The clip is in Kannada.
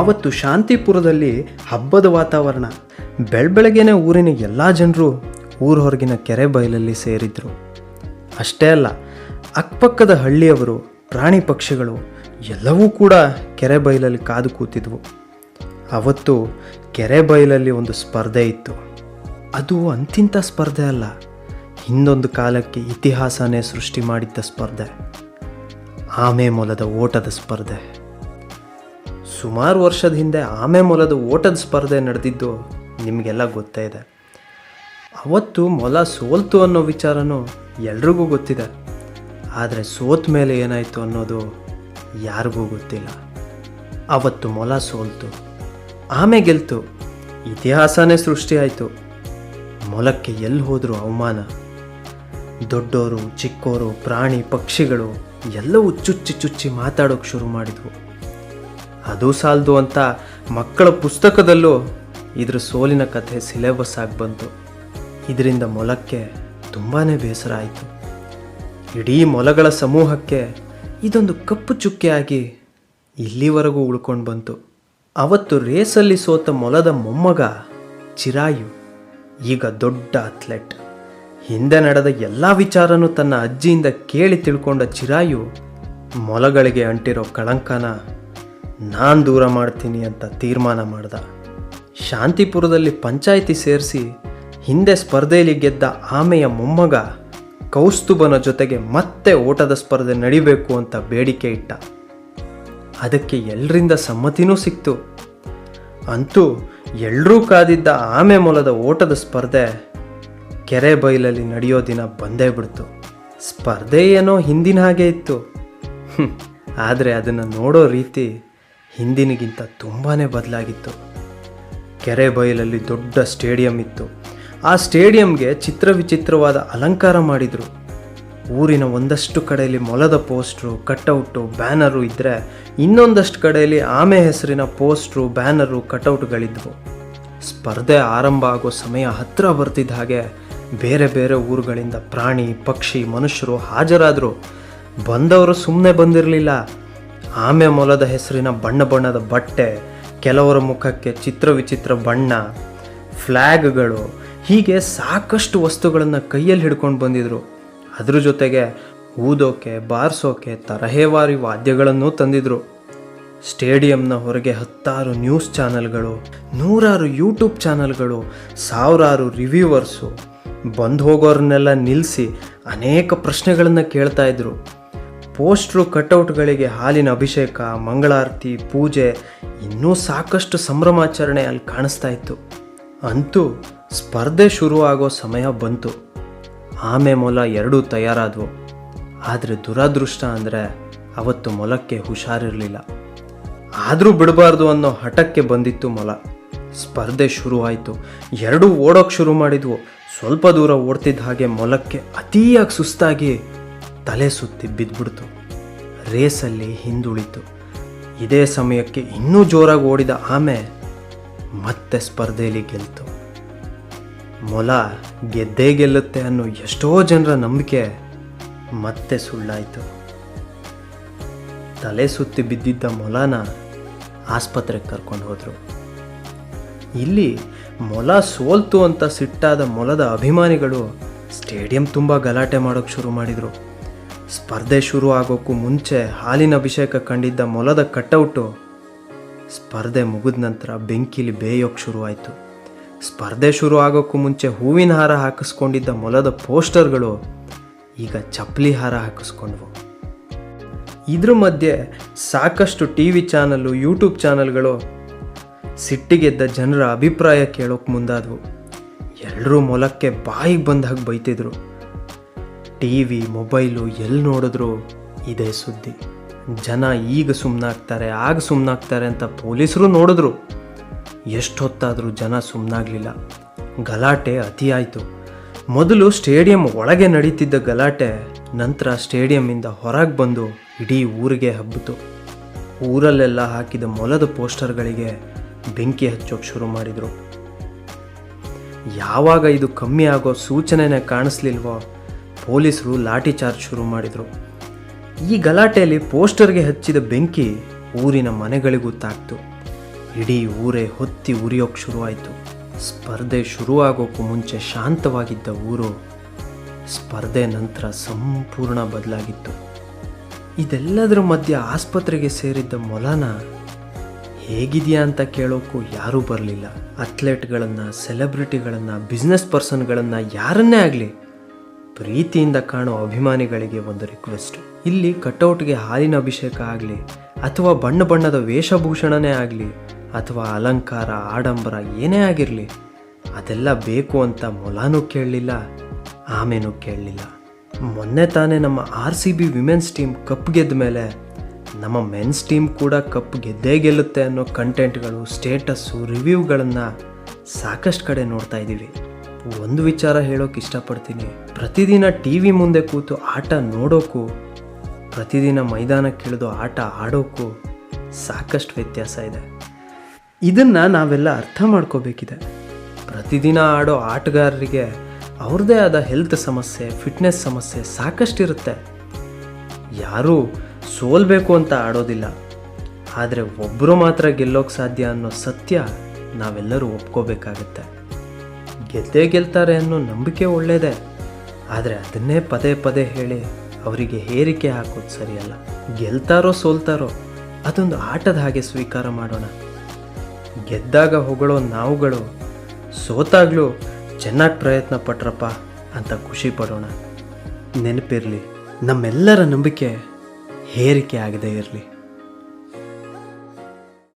ಅವತ್ತು ಶಾಂತಿಪುರದಲ್ಲಿ ಹಬ್ಬದ ವಾತಾವರಣ. ಬೆಳಬೆಳಗ್ಗೆನೆ ಊರಿನ ಎಲ್ಲ ಜನರು ಊರ ಹೊರಗಿನ ಕೆರೆ ಬಯಲಲ್ಲಿ ಸೇರಿದ್ರು. ಅಷ್ಟೇ ಅಲ್ಲ ಅಕ್ಕಪಕ್ಕದ ಹಳ್ಳಿಯವರು, ಪ್ರಾಣಿ ಪಕ್ಷಿಗಳು ಎಲ್ಲವೂ ಕೂಡ ಕೆರೆ ಬಯಲಲ್ಲಿ ಕಾದು ಕೂತಿದ್ವು. ಅವತ್ತು ಕೆರೆ ಬಯಲಲ್ಲಿ ಒಂದು ಸ್ಪರ್ಧೆ ಇತ್ತು. ಅದು ಅಂತಿಂಥ ಸ್ಪರ್ಧೆ ಅಲ್ಲ, ಹಿಂದೊಂದು ಕಾಲಕ್ಕೆ ಇತಿಹಾಸನೇ ಸೃಷ್ಟಿ ಮಾಡಿದ್ದ ಸ್ಪರ್ಧೆ. ಆಮೆ ಮೊಲದ ಓಟದ ಸ್ಪರ್ಧೆ. ಸುಮಾರು ವರ್ಷದ ಹಿಂದೆ ಆಮೆ ಮೊಲದ ಓಟದ ಸ್ಪರ್ಧೆ ನಡೆದಿದ್ದು ನಿಮಗೆಲ್ಲ ಗೊತ್ತೇ ಇದೆ. ಅವತ್ತು ಮೊಲ ಸೋಲ್ತು ಅನ್ನೋ ವಿಚಾರನೂ ಎಲ್ರಿಗೂ ಗೊತ್ತಿದೆ. ಆದರೆ ಸೋತ ಮೇಲೆ ಏನಾಯಿತು ಅನ್ನೋದು ಯಾರಿಗೂ ಗೊತ್ತಿಲ್ಲ. ಅವತ್ತು ಮೊಲ ಸೋಲ್ತು. ಆಮೆ ಗೆಲ್ತು. ಇತಿಹಾಸನೇ ಸೃಷ್ಟಿಯಾಯಿತು. ಮೊಲಕ್ಕೆ ಎಲ್ಲಿ ಹೋದರೂ ಅವಮಾನ. ದೊಡ್ಡೋರು, ಚಿಕ್ಕೋರು, ಪ್ರಾಣಿ, ಪಕ್ಷಿಗಳು ಎಲ್ಲವೂ ಚುಚ್ಚಿ ಚುಚ್ಚಿ ಮಾತಾಡೋಕೆ ಶುರು ಮಾಡಿದ್ವು. ಅದು ಸಾಲದು ಅಂತ ಮಕ್ಕಳ ಪುಸ್ತಕದಲ್ಲೂ ಇದ್ರ ಸೋಲಿನ ಕಥೆ ಸಿಲೆಬಸ್ ಆಗಿ ಬಂತು. ಇದರಿಂದ ಮೊಲಕ್ಕೆ ತುಂಬಾ ಬೇಸರ ಆಯಿತು. ಇಡೀ ಮೊಲಗಳ ಸಮೂಹಕ್ಕೆ ಇದೊಂದು ಕಪ್ಪು ಚುಕ್ಕೆಯಾಗಿ ಇಲ್ಲಿವರೆಗೂ ಉಳ್ಕೊಂಡು ಬಂತು. ಅವತ್ತು ರೇಸಲ್ಲಿ ಸೋತ ಮೊಲದ ಮೊಮ್ಮಗ ಚಿರಾಯು, ಈಗ ದೊಡ್ಡ ಅಥ್ಲೆಟ್. ಹಿಂದೆ ನಡೆದ ಎಲ್ಲ ವಿಚಾರನೂ ತನ್ನ ಅಜ್ಜಿಯಿಂದ ಕೇಳಿ ತಿಳ್ಕೊಂಡ ಚಿರಾಯು ಮೊಲಗಳಿಗೆ ಅಂಟಿರೋ ಕಳಂಕನ ನಾನು ದೂರ ಮಾಡ್ತೀನಿ ಅಂತ ತೀರ್ಮಾನ ಮಾಡ್ದ. ಶಾಂತಿಪುರದಲ್ಲಿ ಪಂಚಾಯಿತಿ ಸೇರಿಸಿ ಹಿಂದೆ ಸ್ಪರ್ಧೆಯಲ್ಲಿ ಗೆದ್ದ ಆಮೆಯ ಮೊಮ್ಮಗ ಕೌಸ್ತುಬನ ಜೊತೆಗೆ ಮತ್ತೆ ಓಟದ ಸ್ಪರ್ಧೆ ನಡಿಬೇಕು ಅಂತ ಬೇಡಿಕೆ ಇಟ್ಟ. ಅದಕ್ಕೆ ಎಲ್ಲರಿಂದ ಸಮ್ಮತಿನೂ ಸಿಕ್ತು. ಅಂತೂ ಎಲ್ಲರೂ ಕಾದಿದ್ದ ಆಮೆ ಮೊಲದ ಓಟದ ಸ್ಪರ್ಧೆ ಕೆರೆ ಬೈಲಲ್ಲಿ ನಡೆಯೋ ದಿನ ಬಂದೇ ಬಿಡ್ತು. ಸ್ಪರ್ಧೆ ಏನೋ ಹಿಂದಿನ ಹಾಗೆ ಇತ್ತು. ಆದರೆ ಅದನ್ನು ನೋಡೋ ರೀತಿ ಹಿಂದಿನಗಿಂತ ತುಂಬಾ ಬದಲಾಗಿತ್ತು. ಕೆರೆ ಬಯಲಲ್ಲಿ ದೊಡ್ಡ ಸ್ಟೇಡಿಯಂ ಇತ್ತು. ಆ ಸ್ಟೇಡಿಯಂಗೆ ಚಿತ್ರ ವಿಚಿತ್ರವಾದ ಅಲಂಕಾರ ಮಾಡಿದರು. ಊರಿನ ಒಂದಷ್ಟು ಕಡೆಯಲ್ಲಿ ಮೊಲದ ಪೋಸ್ಟ್ರು, ಕಟೌಟು, ಬ್ಯಾನರು ಇದ್ದರೆ ಇನ್ನೊಂದಷ್ಟು ಕಡೆಯಲ್ಲಿ ಆಮೆ ಹೆಸರಿನ ಪೋಸ್ಟ್ರು, ಬ್ಯಾನರು, ಕಟೌಟ್ಗಳಿದ್ವು. ಸ್ಪರ್ಧೆ ಆರಂಭ ಆಗೋ ಸಮಯ ಹತ್ತಿರ ಬರ್ತಿದ್ದ ಹಾಗೆ ಬೇರೆ ಬೇರೆ ಊರುಗಳಿಂದ ಪ್ರಾಣಿ, ಪಕ್ಷಿ, ಮನುಷ್ಯರು ಹಾಜರಾದರು. ಬಂದವರು ಸುಮ್ಮನೆ ಬಂದಿರಲಿಲ್ಲ. ಆಮೆ ಮೊಲದ ಹೆಸರಿನ ಬಣ್ಣ ಬಣ್ಣದ ಬಟ್ಟೆ, ಕೆಲವರ ಮುಖಕ್ಕೆ ಚಿತ್ರ ವಿಚಿತ್ರ ಬಣ್ಣ ಫ್ಲ್ಯಾಗ್ಗಳು ಹೀಗೆ ಸಾಕಷ್ಟು ವಸ್ತುಗಳನ್ನು ಕೈಯಲ್ಲಿ ಹಿಡ್ಕೊಂಡು ಬಂದಿದ್ರು. ಅದ್ರ ಜೊತೆಗೆ ಊದೋಕೆ, ಬಾರಿಸೋಕೆ ತರಹೇವಾರಿ ವಾದ್ಯಗಳನ್ನು ತಂದಿದ್ರು. ಸ್ಟೇಡಿಯಂನ ಹೊರಗೆ ಹತ್ತಾರು ನ್ಯೂಸ್ ಚಾನೆಲ್ಗಳು, ನೂರಾರು ಯೂಟ್ಯೂಬ್ ಚಾನೆಲ್ಗಳು, ಸಾವಿರಾರು ರಿವ್ಯೂವರ್ಸು ಬಂದು ಹೋಗೋರನ್ನೆಲ್ಲ ನಿಲ್ಲಿಸಿ ಅನೇಕ ಪ್ರಶ್ನೆಗಳನ್ನು ಕೇಳ್ತಾ ಇದ್ರು. ಪೋಸ್ಟ್ರು ಕಟೌಟ್ಗಳಿಗೆ ಹಾಲಿನ ಅಭಿಷೇಕ, ಮಂಗಳಾರತಿ, ಪೂಜೆ ಇನ್ನೂ ಸಾಕಷ್ಟು ಸಂಭ್ರಮಾಚರಣೆ ಅಲ್ಲಿ ಕಾಣಿಸ್ತಾ ಇತ್ತು. ಅಂತೂ ಸ್ಪರ್ಧೆ ಶುರುವಾಗೋ ಸಮಯ ಬಂತು. ಆಮೆ ಮೊಲ ಎರಡೂ ತಯಾರಾದವು. ಆದರೆ ದುರದೃಷ್ಟ ಅಂದರೆ ಅವತ್ತು ಮೊಲಕ್ಕೆ ಹುಷಾರಿರಲಿಲ್ಲ. ಆದರೂ ಬಿಡಬಾರ್ದು ಅನ್ನೋ ಹಠಕ್ಕೆ ಬಂದಿತ್ತು ಮೊಲ. ಸ್ಪರ್ಧೆ ಶುರುವಾಯಿತು. ಎರಡೂ ಓಡೋಕೆ ಶುರು ಮಾಡಿದ್ವು. ಸ್ವಲ್ಪ ದೂರ ಓಡ್ತಿದ್ದ ಹಾಗೆ ಮೊಲಕ್ಕೆ ಅತಿಯಾಗಿ ಸುಸ್ತಾಗಿ ತಲೆ ಸುತ್ತಿ ಬಿದ್ದುಬಿಡ್ತು. ರೇಸಲ್ಲಿ ಹಿಂದುಳಿತು. ಇದೇ ಸಮಯಕ್ಕೆ ಇನ್ನೂ ಜೋರಾಗಿ ಓಡಿದ ಆಮೆ ಮತ್ತೆ ಸ್ಪರ್ಧೆಯಲ್ಲಿ ಗೆಲ್ತು. ಮೊಲ ಗೆದ್ದೇ ಗೆಲ್ಲುತ್ತೆ ಅನ್ನೋ ಎಷ್ಟೋ ಜನರ ನಂಬಿಕೆ ಮತ್ತೆ ಸುಳ್ಳಾಯಿತು. ತಲೆ ಸುತ್ತಿ ಬಿದ್ದಿದ್ದ ಮೊಲನ ಆಸ್ಪತ್ರೆಗೆ ಕರ್ಕೊಂಡು ಹೋದರು. ಇಲ್ಲಿ ಮೊಲ ಸೋಲ್ತು ಅಂತ ಸಿಟ್ಟಾದ ಮೊಲದ ಅಭಿಮಾನಿಗಳು ಸ್ಟೇಡಿಯಂ ತುಂಬ ಗಲಾಟೆ ಮಾಡೋಕ್ಕೆ ಶುರು ಮಾಡಿದರು. ಸ್ಪರ್ಧೆ ಶುರು ಆಗೋಕ್ಕೂ ಮುಂಚೆ ಹಾಲಿನ ಅಭಿಷೇಕ ಕಂಡಿದ್ದ ಮೊಲದ ಕಟೌಟು ಸ್ಪರ್ಧೆ ಮುಗಿದ ನಂತರ ಬೆಂಕಿಲಿ ಬೇಯೋಕ್ಕೆ ಶುರುವಾಯಿತು. ಸ್ಪರ್ಧೆ ಶುರು ಆಗೋಕ್ಕೂ ಮುಂಚೆ ಹೂವಿನ ಹಾರ ಹಾಕಿಸ್ಕೊಂಡಿದ್ದ ಮೊಲದ ಪೋಸ್ಟರ್ಗಳು ಈಗ ಚಪ್ಪಲಿ ಹಾರ ಹಾಕಿಸ್ಕೊಂಡ್ವು. ಇದ್ರ ಮಧ್ಯೆ ಸಾಕಷ್ಟು ಟಿ ವಿ ಚಾನಲ್ಲು, ಯೂಟ್ಯೂಬ್ ಚಾನಲ್ಗಳು ಸಿಟ್ಟಿಗೆದ್ದ ಜನರ ಅಭಿಪ್ರಾಯ ಕೇಳೋಕೆ ಮುಂದಾದವು. ಎಲ್ಲರೂ ಮೊಲಕ್ಕೆ ಬಾಯಿಗೆ ಹಾಗೆ ಬೈತಿದ್ರು. ಟಿ ವಿ ಮೊಬೈಲು ಎಲ್ಲಿ ನೋಡಿದ್ರು ಇದೇ ಸುದ್ದಿ. ಜನ ಈಗ ಸುಮ್ಮನಾಗ್ತಾರೆ ಆಗ ಸುಮ್ಮನಾಗ್ತಾರೆ ಅಂತ ಪೊಲೀಸರು ನೋಡಿದ್ರು. ಎಷ್ಟೊತ್ತಾದರೂ ಜನ ಸುಮ್ಮನಾಗಲಿಲ್ಲ ಗಲಾಟೆ ಅತಿಯಾಯಿತು. ಮೊದಲು ಸ್ಟೇಡಿಯಂ ಒಳಗೆ ನಡೀತಿದ್ದ ಗಲಾಟೆ ನಂತರ ಸ್ಟೇಡಿಯಮ್ಮಿಂದ ಹೊರಗೆ ಬಂದು ಇಡೀ ಊರಿಗೆ ಹಬ್ಬಿತು. ಊರಲ್ಲೆಲ್ಲ ಹಾಕಿದ ಮೊಲದ ಪೋಸ್ಟರ್ಗಳಿಗೆ ಬೆಂಕಿ ಹಚ್ಚೋಕೆ ಶುರು ಮಾಡಿದರು. ಯಾವಾಗ ಇದು ಕಮ್ಮಿ ಆಗೋ ಸೂಚನೆನೇ ಕಾಣಿಸ್ಲಿಲ್ವೋ ಪೊಲೀಸರು ಲಾಠಿ ಚಾರ್ಜ್ ಶುರು ಮಾಡಿದರು. ಈ ಗಲಾಟೆಯಲ್ಲಿ ಪೋಸ್ಟರ್ಗೆ ಹಚ್ಚಿದ ಬೆಂಕಿ ಊರಿನ ಮನೆಗಳಿಗೂ ತಾಕ್ತು. ಇಡೀ ಊರೇ ಹೊತ್ತಿ ಉರಿಯೋಕೆ ಶುರುವಾಯಿತು. ಸ್ಪರ್ಧೆ ಶುರುವಾಗೋಕ್ಕೂ ಮುಂಚೆ ಶಾಂತವಾಗಿದ್ದ ಊರು ಸ್ಪರ್ಧೆ ನಂತರ ಸಂಪೂರ್ಣ ಬದಲಾಗಿತ್ತು. ಇದೆಲ್ಲದರ ಮಧ್ಯೆ ಆಸ್ಪತ್ರೆಗೆ ಸೇರಿದ್ದ ಮೊಲನ, ಹೇಗಿದೆಯಾ ಅಂತ ಕೇಳೋಕ್ಕೂ ಯಾರೂ ಬರಲಿಲ್ಲ. ಅಥ್ಲೆಟ್ಗಳನ್ನು, ಸೆಲೆಬ್ರಿಟಿಗಳನ್ನು, ಬಿಸ್ನೆಸ್ ಪರ್ಸನ್ಗಳನ್ನು ಯಾರನ್ನೇ ಆಗಲಿ ಪ್ರೀತಿಯಿಂದ ಕಾಣೋ ಅಭಿಮಾನಿಗಳಿಗೆ ಒಂದು ರಿಕ್ವೆಸ್ಟ್ ಇಲ್ಲಿ ಕಟೌಟ್ಗೆ ಹಾಲಿನ ಅಭಿಷೇಕ ಆಗಲಿ, ಅಥವಾ ಬಣ್ಣ ಬಣ್ಣದ ವೇಷಭೂಷಣನೇ ಆಗಲಿ, ಅಥವಾ ಅಲಂಕಾರ, ಆಡಂಬರ ಏನೇ ಆಗಿರಲಿ, ಅದೆಲ್ಲ ಬೇಕು ಅಂತ ಮೊಲಾನೂ ಕೇಳಲಿಲ್ಲ, ಆಮೇನೂ ಕೇಳಲಿಲ್ಲ. ಮೊನ್ನೆ ತಾನೇ ನಮ್ಮ R C B women's team cup ಗೆದ್ದ ಮೇಲೆ ನಮ್ಮ ಮೆನ್ಸ್ ಟೀಮ್ ಕೂಡ ಕಪ್ ಗೆದ್ದೇ ಗೆಲ್ಲುತ್ತೆ ಅನ್ನೋ ಕಂಟೆಂಟ್ಗಳು ಸ್ಟೇಟಸ್ಸು ರಿವ್ಯೂಗಳನ್ನು ಸಾಕಷ್ಟು ಕಡೆ ನೋಡ್ತಾ ಇದ್ದೀವಿ. ಒಂದು ವಿಚಾರ ಹೇಳೋಕೆ ಇಷ್ಟಪಡ್ತೀನಿ. ಪ್ರತಿದಿನ ಟಿ ವಿ ಮುಂದೆ ಕೂತು ಆಟ ನೋಡೋಕ್ಕೂ ಪ್ರತಿದಿನ ಮೈದಾನಕ್ಕಿಳಿದು ಆಟ ಆಡೋಕ್ಕೂ ಸಾಕಷ್ಟು ವ್ಯತ್ಯಾಸ ಇದೆ. ಇದನ್ನು ನಾವೆಲ್ಲ ಅರ್ಥ ಮಾಡ್ಕೋಬೇಕಿದೆ. ಪ್ರತಿದಿನ ಆಡೋ ಆಟಗಾರರಿಗೆ ಅವ್ರದ್ದೇ ಆದ ಹೆಲ್ತ್ ಸಮಸ್ಯೆ ಫಿಟ್ನೆಸ್ ಸಮಸ್ಯೆ ಸಾಕಷ್ಟಿರುತ್ತೆ ಯಾರೂ ಸೋಲ್ಬೇಕು ಅಂತ ಆಡೋದಿಲ್ಲ. ಆದರೆ ಒಬ್ಬರು ಮಾತ್ರ ಗೆಲ್ಲೋಕೆ ಸಾಧ್ಯ ಅನ್ನೋ ಸತ್ಯ ನಾವೆಲ್ಲರೂ ಒಪ್ಕೋಬೇಕಾಗತ್ತೆ. ಗೆದ್ದೇ ಗೆಲ್ತಾರೆ ಅನ್ನೋ ನಂಬಿಕೆ ಒಳ್ಳೆಯದೇ ಆದರೆ ಅದನ್ನೇ ಪದೇ ಪದೇ ಹೇಳಿ ಅವರಿಗೆ ಹೇರಿಕೆ ಹಾಕೋದು ಸರಿಯಲ್ಲ. ಗೆಲ್ತಾರೋ ಸೋಲ್ತಾರೋ ಅದೊಂದು ಆಟದ ಹಾಗೆ ಸ್ವೀಕಾರ ಮಾಡೋಣ. ಗೆದ್ದಾಗ ಹೊಗಳೋ ನಾವುಗಳು, ಸೋತಾಗ್ಲೂ ಚೆನ್ನಾಗಿ ಪ್ರಯತ್ನ ಪಟ್ರಪ್ಪ ಅಂತ ಖುಷಿ ಪಡೋಣ. ನೆನಪಿರಲಿ, ನಮ್ಮೆಲ್ಲರ ನಂಬಿಕೆ ಹೇರಿಕೆ ಆಗದೆ ಇರಲಿ.